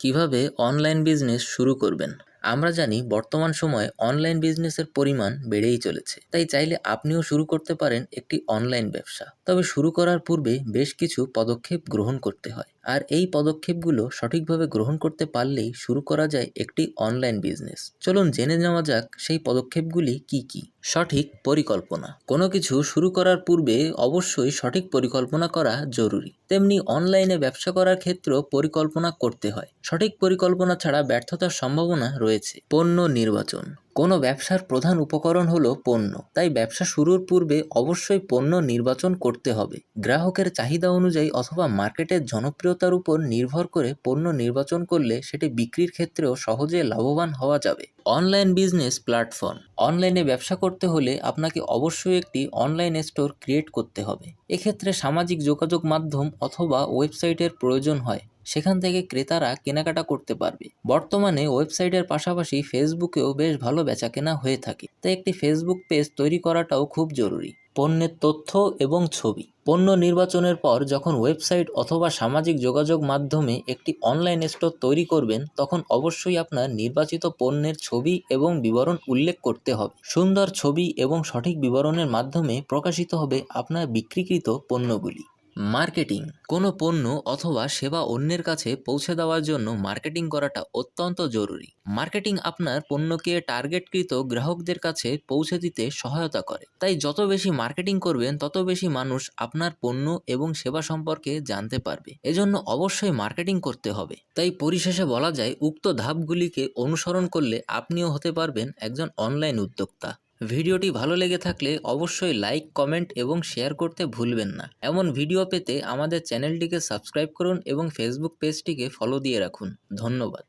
কীভাবে online business শুরু করবেন? আমরা জানি বর্তমান সময়ে অনলাইন বিজনেসের পরিমাণ বেড়েই চলেছে। তাই চাইলে আপনিও শুরু করতে পারেন একটি অনলাইন ব্যবসা। তবে শুরু করার পূর্বে বেশ কিছু পদক্ষেপ গ্রহণ করতে হয়। আর এই পদক্ষেপগুলো সঠিকভাবে গ্রহণ করতে পারলেই শুরু করা যায় একটি অনলাইন বিজনেস। চলুন জেনে নেওয়া যাক সেই পদক্ষেপগুলি কি কি। সঠিক পরিকল্পনা। কোনো কিছু শুরু করার পূর্বে অবশ্যই সঠিক পরিকল্পনা করা জরুরি। তেমনি অনলাইনে ব্যবসা করার ক্ষেত্রেও পরিকল্পনা করতে হয়। সঠিক পরিকল্পনা ছাড়া ব্যর্থতার সম্ভাবনা রয়েছে। পণ্য নির্বাচন। কোনো ব্যবসার প্রধান উপকরণ হলো পণ্য। তাই ব্যবসা শুরুর পূর্বে অবশ্যই পণ্য নির্বাচন করতে হবে। গ্রাহকের চাহিদা অনুযায়ী অথবা মার্কেটের জনপ্রিয়তার উপর নির্ভর করে পণ্য নির্বাচন করলে সেটি বিক্রির ক্ষেত্রেও সহজে লাভবান হওয়া যাবে। Online business platform. অনলাইনে ব্যবসা করতে হলে আপনাকে অবশ্যই একটি অনলাইন স্টোর ক্রিয়েট করতে হবে। এক্ষেত্রে সামাজিক যোগাযোগ মাধ্যম অথবা ওয়েবসাইটের প্রয়োজন হয়। সেখান থেকে ক্রেতারা কেনাকাটা করতে পারবে। বর্তমানে ওয়েবসাইটের পাশাপাশি ফেসবুকেও বেশ ভালো বেচাকেনা হয়ে থাকে। তাই একটি ফেসবুক পেজ তৈরি করাটাও খুব জরুরি। পণ্যের তথ্য এবং ছবি। পণ্য নির্বাচনের পর যখন ওয়েবসাইট অথবা সামাজিক যোগাযোগ মাধ্যমে একটি অনলাইন স্টোর তৈরি করবেন, তখন অবশ্যই আপনার নির্বাচিত পণ্যের ছবি এবং বিবরণ উল্লেখ করতে হবে। সুন্দর ছবি এবং সঠিক বিবরণের মাধ্যমে প্রকাশিত হবে আপনার বিক্রিকৃত পণ্যগুলি। মার্কেটিং, কোনো পণ্য অথবা সেবা অন্যের কাছে পৌঁছে দেওয়ার জন্য মার্কেটিং করাটা অত্যন্ত জরুরি। মার্কেটিং আপনার পণ্যকে টার্গেটকৃত গ্রাহকদের কাছে পৌঁছে দিতে সহায়তা করে। তাই যত বেশি মার্কেটিং করবেন, তত বেশি মানুষ আপনার পণ্য এবং সেবা সম্পর্কে জানতে পারবে। এজন্য অবশ্যই মার্কেটিং করতে হবে। তাই পরিশেষে বলা যায়, উক্ত ধাপগুলিকে অনুসরণ করলে আপনিও হতে পারবেন একজন অনলাইন উদ্যোক্তা। ভিডিওটি ভালো লেগে থাকলে অবশ্যই লাইক, কমেন্ট এবং শেয়ার করতে ভুলবেন না। এমন ভিডিও পেতে আমাদের চ্যানেলটিকে সাবস্ক্রাইব করুন এবং ফেসবুক পেজটিকে ফলো দিয়ে রাখুন। ধন্যবাদ।